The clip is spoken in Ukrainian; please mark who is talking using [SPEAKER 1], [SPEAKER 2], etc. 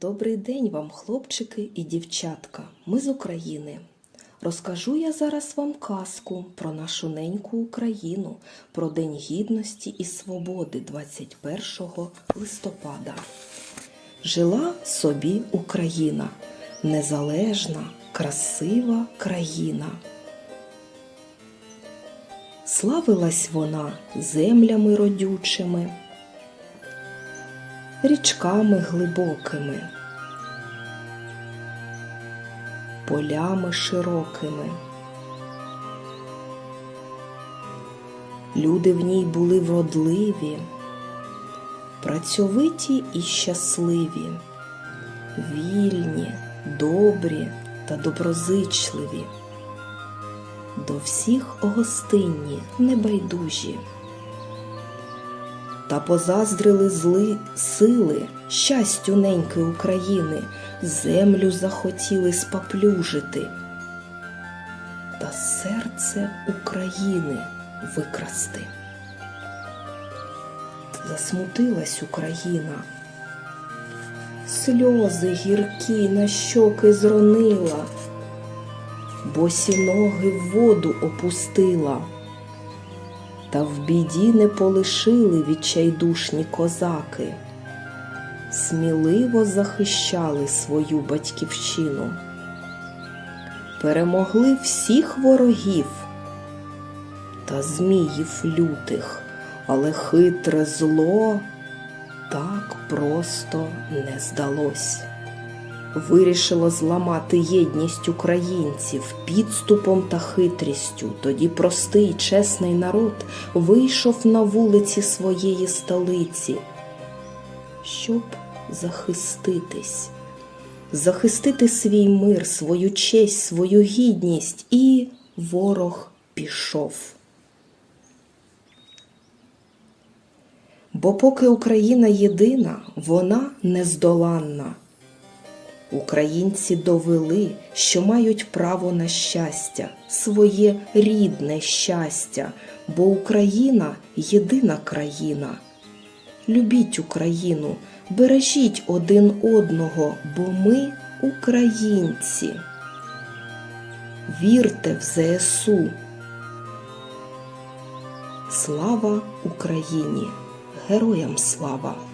[SPEAKER 1] Добрий день вам, хлопчики і дівчатка. Ми з України. Розкажу я зараз вам казку про нашу неньку Україну, про День Гідності і Свободи 21 листопада. Жила собі Україна, незалежна, красива країна. Славилась вона землями родючими, річками глибокими, полями широкими. Люди в ній були вродливі, працьовиті і щасливі, вільні, добрі та доброзичливі, до всіх гостинні, небайдужі. Та позаздрили зли сили, щастю неньки України, землю захотіли споплюжити, та серце України викрасти. Засмутилась Україна, сльози гіркі на щоки зронила, босі ноги в воду опустила. Та в біді не полишили відчайдушні козаки, сміливо захищали свою батьківщину, перемогли всіх ворогів та зміїв лютих, але хитре зло так просто не здалось. Вирішило зламати єдність українців підступом та хитрістю. Тоді простий чесний народ вийшов на вулиці своєї столиці, щоб захиститись, захистити свій мир, свою честь, свою гідність, і ворог пішов. Бо поки Україна єдина, вона нездоланна. Українці довели, що мають право на щастя, своє рідне щастя, бо Україна єдина країна. Любіть Україну, бережіть один одного, бо ми українці. Вірте в ЗСУ. Слава Україні! Героям слава!